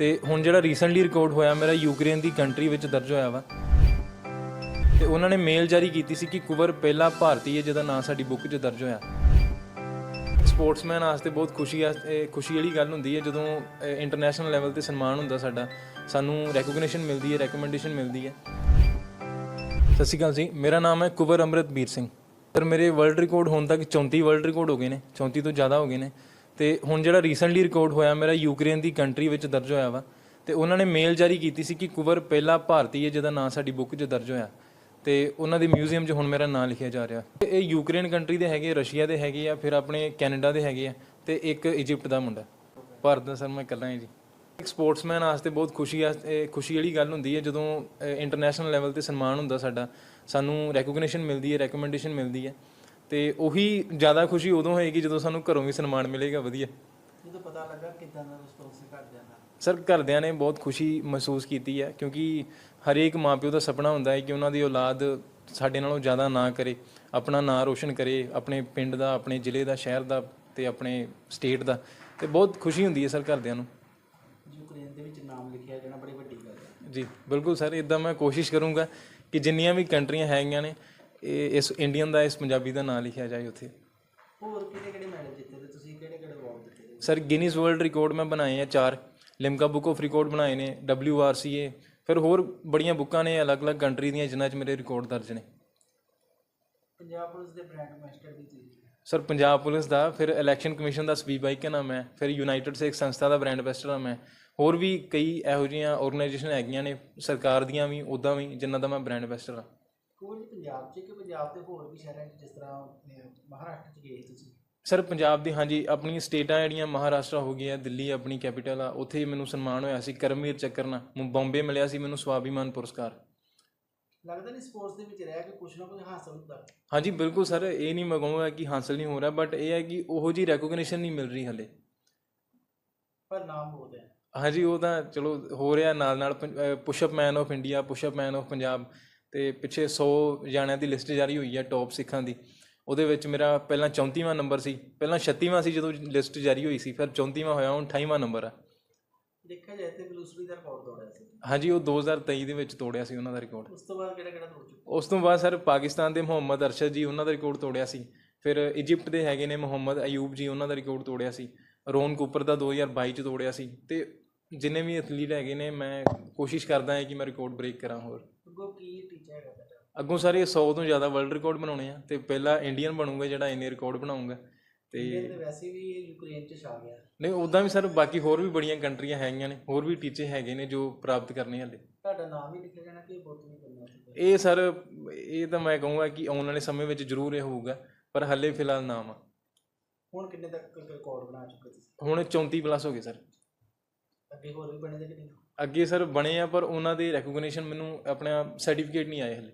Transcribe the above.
ਤੇ ਹੁਣ ਜਿਹੜਾ ਰੀਸੈਂਟਲੀ ਰਿਕਾਰਡ ਹੋਇਆ ਮੇਰਾ ਯੂਕਰੇਨ ਦੀ ਕੰਟਰੀ ਵਿੱਚ ਦਰਜ ਹੋਇਆ ਵਾ, ਤੇ ਉਹਨਾਂ ਨੇ ਮੇਲ ਜਾਰੀ ਕੀਤੀ ਸੀ ਕਿ ਕੁਵਰ ਪਹਿਲਾ ਭਾਰਤੀ ਹੈ ਜਿਹਦਾ ਨਾਂ ਸਾਡੀ ਬੁੱਕ 'ਚ ਦਰਜ ਹੋਇਆ। ਸਪੋਰਟਸਮੈਨ ਵਾਸਤੇ ਬਹੁਤ ਖੁਸ਼ੀ ਆ ਖੁਸ਼ੀ ਵਾਲੀ ਗੱਲ ਹੁੰਦੀ ਹੈ ਜਦੋਂ ਇੰਟਰਨੈਸ਼ਨਲ ਲੈਵਲ ਤੇ ਸਨਮਾਨ ਹੁੰਦਾ ਸਾਡਾ, ਸਾਨੂੰ ਰੈਕੋਗਨੀਸ਼ਨ ਮਿਲਦੀ ਹੈ ਰეკਮੈਂਡੇਸ਼ਨ ਮਿਲਦੀ ਹੈ। ਸਤਿ ਸ਼੍ਰੀ ਅਕਾਲ ਜੀ, ਮੇਰਾ ਨਾਮ ਹੈ ਕੁਵਰ ਅੰਮ੍ਰਿਤਬੀਰ ਸਿੰਘ। ਸਰ ਮੇਰੇ ਵਰਲਡ ਰਿਕਾਰਡ ਹੋਣ ਤੱਕ 34 ਵਰਲਡ ਰਿਕਾਰਡ ਹੋ ਗਏ ਨੇ 34 ਤੋਂ ਜ਼ਿਆਦਾ ਹੋ ਗਏ ਨੇ। ਤੇ ਹੁਣ ਜਿਹੜਾ ਰੀਸੈਂਟਲੀ ਰਿਕਾਰਡ ਹੋਇਆ ਮੇਰਾ ਯੂਕਰੇਨ ਦੀ ਕੰਟਰੀ ਵਿੱਚ ਦਰਜ ਹੋਇਆ ਵਾ, ਤੇ ਉਹਨਾਂ ਨੇ ਮੇਲ ਜਾਰੀ ਕੀਤੀ ਸੀ ਕਿ ਕੁਵਰ ਪਹਿਲਾ ਭਾਰਤੀ ਹੈ ਜਿਹਦਾ ਨਾਂ ਸਾਡੀ ਬੁੱਕ 'ਚ ਦਰਜ ਹੋਇਆ। ਤੇ ਉਹਨਾਂ ਦੇ ਮਿਊਜ਼ੀਅਮ 'ਚ ਹੁਣ ਮੇਰਾ ਨਾਂ ਲਿਖਿਆ ਜਾ ਰਿਹਾ। ਤੇ ਇਹ ਯੂਕਰੇਨ ਕੰਟਰੀ ਦੇ ਹੈਗੇ ਰਸ਼ੀਆ ਦੇ ਹੈਗੇ ਆ, ਫਿਰ ਆਪਣੇ ਕੈਨੇਡਾ ਦੇ ਹੈਗੇ ਆ, ਤੇ ਇੱਕ ਇਜਿਪਟ ਦਾ ਮੁੰਡਾ। ਭਾਰਤ ਦਾ ਸਰ, ਮੈਂ ਇਕੱਲਾ ਹਾਂ ਜੀ। ਇੱਕ ਸਪੋਰਟਸਮੈਨ ਵਾਸਤੇ ਬਹੁਤ ਖੁਸ਼ੀ ਆ ਖੁਸ਼ੀ ਵਾਲੀ ਗੱਲ ਹੁੰਦੀ ਹੈ, ਜਦੋਂ ਇੰਟਰਨੈਸ਼ਨਲ ਲੈਵਲ ਤੇ ਸਨਮਾਨ ਹੁੰਦਾ ਸਾਡਾ, ਸਾਨੂੰ ਰੈਕੋਗਨੀਸ਼ਨ ਮਿਲਦੀ ਹੈ ਰეკਮੈਂਡੇਸ਼ਨ ਮਿਲਦੀ ਹੈ। ਤੇ ਉਹੀ ਜ਼ਿਆਦਾ ਖੁਸ਼ੀ ਉਦੋਂ ਹੋਏਗੀ ਜਦੋਂ ਸਾਨੂੰ ਘਰੋਂ ਵੀ ਸਨਮਾਨ ਮਿਲੇਗਾ ਵਧੀਆ। ਜਦੋਂ ਪਤਾ ਲੱਗਾ ਕਿਦਾਂ ਦਾ ਰਿਸਪੌਂਸ ਘਟਦਿਆਂ ਦਾ? ਸਰ ਘਰਦਿਆਂ ਨੇ ਬਹੁਤ ਖੁਸ਼ੀ ਮਹਿਸੂਸ ਕੀਤੀ ਹੈ ਕਿਉਂਕਿ ਹਰੇਕ ਮਾਪਿਓ ਦਾ ਸੁਪਨਾ ਹੁੰਦਾ ਹੈ ਕਿ ਉਹਨਾਂ ਦੀ ਔਲਾਦ ਸਾਡੇ ਨਾਲੋਂ ਜ਼ਿਆਦਾ ਨਾ ਕਰੇ ਆਪਣਾ ਨਾਂ ਰੋਸ਼ਨ ਕਰੇ ਆਪਣੇ ਪਿੰਡ ਦਾ ਆਪਣੇ ਜ਼ਿਲ੍ਹੇ ਦਾ ਸ਼ਹਿਰ ਦਾ ਤੇ ਆਪਣੇ ਸਟੇਟ ਦਾ। ਤੇ ਬਹੁਤ ਖੁਸ਼ੀ ਹੁੰਦੀ ਹੈ ਸਰ ਘਰਦਿਆਂ ਨੂੰ। ਯੂਕਰੇਨ ਦੇ ਵਿੱਚ ਨਾਮ ਲਿਖਿਆ ਜਾਣਾ ਬੜੀ ਵੱਡੀ ਗੱਲ ਹੈ। ਜੀ ਬਿਲਕੁਲ ਸਰ ਇਦਾਂ ਮੈਂ ਕੋਸ਼ਿਸ਼ ਕਰੂੰਗਾ ਕਿ ਜਿੰਨੀਆਂ ਵੀ ਕੰਟਰੀਆਂ ਹੈਗੀਆਂ ਨੇ ਇਹ ਇਸ ਇੰਡੀਅਨ ਦਾ ਇਸ ਪੰਜਾਬੀ ਦਾ ਨਾਂ ਲਿਖਿਆ ਜਾਏ ਉੱਥੇ। ਹੋਰ ਕਿਹੜੇ ਕਿਹੜੇ ਮੈਡਲ ਜਿੱਤੇ ਤੇ ਤੁਸੀਂ ਕਿਹੜੇ ਕਿਹੜੇ ਅਵਾਰਡ ਦਿੱਤੇ ਤੇ? ਸਰ ਗਿਨੀਜ਼ ਵਰਲਡ ਰਿਕਾਰਡ ਮੈਂ ਬਣਾਏ ਆ ਚਾਰ। ਲਿਮਕਾ ਬੁੱਕ ਆਫ ਰਿਕਾਰਡ ਬਣਾਏ ਨੇ WRCA ਫਿਰ ਹੋਰ ਬੜੀਆਂ ਬੁੱਕਾਂ ਨੇ ਅਲੱਗ-ਅਲੱਗ ਕੰਟਰੀ ਦੀਆਂ ਜਿਨ੍ਹਾਂ 'ਚ ਮੇਰੇ ਰਿਕਾਰਡ ਦਰਜ ਨੇ। ਪੰਜਾਬ ਪੁਲਿਸ ਦੇ ਬ੍ਰਾਂਡ ਮਾਸਟਰ ਦੀ ਚੀਜ਼ ਸਰ ਪੰਜਾਬ ਪੁਲਿਸ ਦਾ ਫਿਰ ਇਲੈਕਸ਼ਨ ਕਮਿਸ਼ਨ ਦਾ ਸਵੀਪ ਆਈਕਨ ਆ ਮੈਂ ਫਿਰ ਯੂਨਾਈਟਿਡ ਸਿੱਖ ਸੰਸਥਾ ਦਾ ਬ੍ਰਾਂਡ ਐਂਬੈਸਡਰ ਮੈਂ। ਹੋਰ ਵੀ ਕਈ ਇਹੋ ਜਿਹੀਆਂ ਆਰਗੇਨਾਈਜੇਸ਼ਨ ਹੈਗੀਆਂ ਨੇ ਸਰਕਾਰ ਦੀਆਂ ਵੀ ਉੱਦਾਂ ਵੀ ਜਿਨ੍ਹਾਂ ਦਾ ਮੈਂ ਬ੍ਰਾਂਡ ਐਂਬੈਸਡਰ ਆ। ਕੋਈ ਪੰਜਾਬ 'ਚ ਕਿ ਪੰਜਾਬ ਦੇ ਹੋਰ ਵੀ ਸ਼ਹਿਰਾਂ 'ਚ ਜਿਸ ਤਰ੍ਹਾਂ ਅਹ, ਮਹਾਰਾਸ਼ਟਰ 'ਚ ਗਏ ਤੁਸੀਂ? ਸਰ ਪੰਜਾਬ ਦੀ ਹਾਂਜੀ ਆਪਣੀਆਂ ਸਟੇਟਾਂ ਜਿਹੜੀਆਂ ਮਹਾਰਾਸ਼ਟਰ ਹੋ ਗਈ ਹੈ ਦਿੱਲੀ ਆਪਣੀ ਕੈਪੀਟਲ ਆ ਉੱਥੇ ਮੈਨੂੰ ਸਨਮਾਨ ਹੋਇਆ ਸੀ ਕਰਮਵੀਰ ਚੱਕਰ ਨਾਲ। ਮੁੰ- ਬੰਬੇ ਮਿਲਿਆ ਸੀ ਮੈਨੂੰ ਸਵਾਭੀਮਾਨ ਪੁਰਸਕਾਰ। ਲੱਗਦਾ ਨਹੀਂ ਸਪੋਰਟਸ ਦੇ ਵਿੱਚ ਰਹਿ ਕੇ ਕੁਛ ਨਾ ਕੁਛ ਹਾਸਲ ਹੁੰਦਾ? ਹਾਂਜੀ ਬਿਲਕੁਲ ਸਰ ਇਹ ਨਹੀਂ ਮੈਂ ਕਹੂੰਗਾ ਕਿ ਹਾਸਲ ਨਹੀਂ ਹੋ ਰਿਹਾ ਬਟ ਇਹ ਹੈ ਕਿ ਉਹੋ ਜੀ ਰੈਕੋਗਨੀਸ਼ਨ ਨਹੀਂ ਮਿਲ ਰਹੀ ਹਲੇ। ਪਰ ਨਾਮ ਬਹੁਤ ਹੈ ਹਾਂਜੀ ਉਹ ਤਾਂ ਚਲੋ ਹੋ ਰਿਹਾ ਨਾਲ ਨਾਲ pushup man of India pushup man of Punjab. ਤੇ ਪਿੱਛੇ 100 ਜਾਣਿਆਂ ਦੀ ਲਿਸਟ ਜਾਰੀ ਹੋਈ ਹੈ ਟੌਪ ਸਿੱਖਾਂ ਦੀ। ਉਹਦੇ ਵਿੱਚ ਮੇਰਾ ਪਹਿਲਾਂ 34ਵਾਂ ਨੰਬਰ ਸੀ ਪਹਿਲਾਂ 36ਵਾਂ ਸੀ ਜਦੋਂ ਲਿਸਟ ਜਾਰੀ ਹੋਈ ਸੀ ਫਿਰ 34ਵਾਂ ਹੋਇਆ ਹੁਣ 28ਵਾਂ ਨੰਬਰ ਆ। ਦੇਖਿਆ ਜਾਏ ਤੇ ਬਲੂਸਰੀ ਦਾ ਰਿਕਾਰਡ ਤੋੜਿਆ ਸੀ। ਹਾਂਜੀ ਉਹ 2023 ਦੇ ਵਿੱਚ ਤੋੜਿਆ ਸੀ ਉਹਨਾਂ ਦਾ ਰਿਕਾਰਡ ਉਸ ਤੋਂ ਬਾਅਦ ਕਿਹੜਾ ਕਿਹੜਾ ਤੋੜ ਚੁੱਕਾ? ਉਸ ਤੋਂ ਬਾਅਦ ਸਰ ਪਾਕਿਸਤਾਨ ਦੇ ਮੁਹੰਮਦ ਅਰਸ਼ਦ ਜੀ ਉਹਨਾਂ ਦਾ ਰਿਕਾਰਡ ਤੋੜਿਆ ਸੀ। ਫਿਰ ਇਜਿਪਟ ਦੇ ਹੈਗੇ ਨੇ ਮੁਹੰਮਦ ਅਯੂਬ ਜੀ ਉਹਨਾਂ ਦਾ ਰਿਕਾਰਡ ਤੋੜਿਆ ਸੀ। ਰੋਨ ਕੂਪਰ ਦਾ 2022 ਚ ਤੋੜਿਆ ਸੀ। ਤੇ ਜਿੰਨੇ ਵੀ ਐਥਲੀਟ ਹੈਗੇ ਨੇ ਮੈਂ ਕੋਸ਼ਿਸ਼ ਕਰਦਾ ਹਾਂ ਕਿ ਮੈਂ ਰਿਕਾਰਡ ਬ੍ਰੇਕ ਕਰਾਂ ਹੋਰ ਅੱਗੋਂ ਕੀ ਟੀਚਾ ਹੈਗਾ ਤੁਹਾਡਾ ਅੱਗੋਂ ਸਾਰੇ 100 ਤੋਂ ਜ਼ਿਆਦਾ ਵਰਲਡ ਰਿਕਾਰਡ ਬਣਾਉਣੇ ਆ ਤੇ ਪਹਿਲਾ ਇੰਡੀਅਨ ਬਣੂਗਾ ਜਿਹੜਾ ਇੰਨੇ ਰਿਕਾਰਡ ਬਣਾਉਂਗਾ ਤੇ ਵੈਸੇ ਵੀ ਇਹ ਯੂਕਰੇਨ 'ਚ ਛਾ ਗਿਆ। ਨਹੀਂ ਉਦਾਂ ਵੀ ਸਰ ਬਾਕੀ ਹੋਰ ਵੀ ਬੜੀਆਂ ਕੰਟਰੀਆਂ ਹੈਗੀਆਂ ਨੇ ਹੋਰ ਵੀ ਟੀਚੇ ਹੈਗੇ ਨੇ ਜੋ ਪ੍ਰਾਪਤ ਕਰਨੇ ਹਲੇ। ਤੁਹਾਡਾ ਨਾਮ ਹੀ ਲਿਖਿਆ ਜਾਣਾ ਕਿ ਬੁੱਤ ਨਹੀਂ ਕਰਨਾ ਇਹ ਸਰ ਇਹ ਤਾਂ ਮੈਂ ਕਹੂੰਗਾ ਕਿ ਆਉਣ ਵਾਲੇ ਸਮੇਂ ਵਿੱਚ ਜ਼ਰੂਰ ਇਹ ਹੋਊਗਾ ਪਰ ਹਲੇ ਫਿਲਹਾਲ ਨਾਮ ਆ। ਹੁਣ ਕਿੰਨੇ ਤੱਕ ਰਿਕਾਰਡ ਬਣਾ ਚੁੱਕੇ ਤੁਸੀਂ? ਹੁਣ 34 ਪਲੱਸ ਹੋ ਗਏ ਸਰ। ਅੱਗੇ ਹੋਰ ਵੀ ਬਣੇ ਕਿ ਨਹੀਂ? ਅੱਗੇ ਸਰ ਬਣੇ ਆ ਪਰ ਉਹਨਾਂ ਦੇ ਰੈਕੋਗਨੀਸ਼ਨ ਮੈਨੂੰ ਆਪਣਾ ਸਰਟੀਫਿਕੇਟ ਨਹੀਂ ਆਏ ਹਲੇ।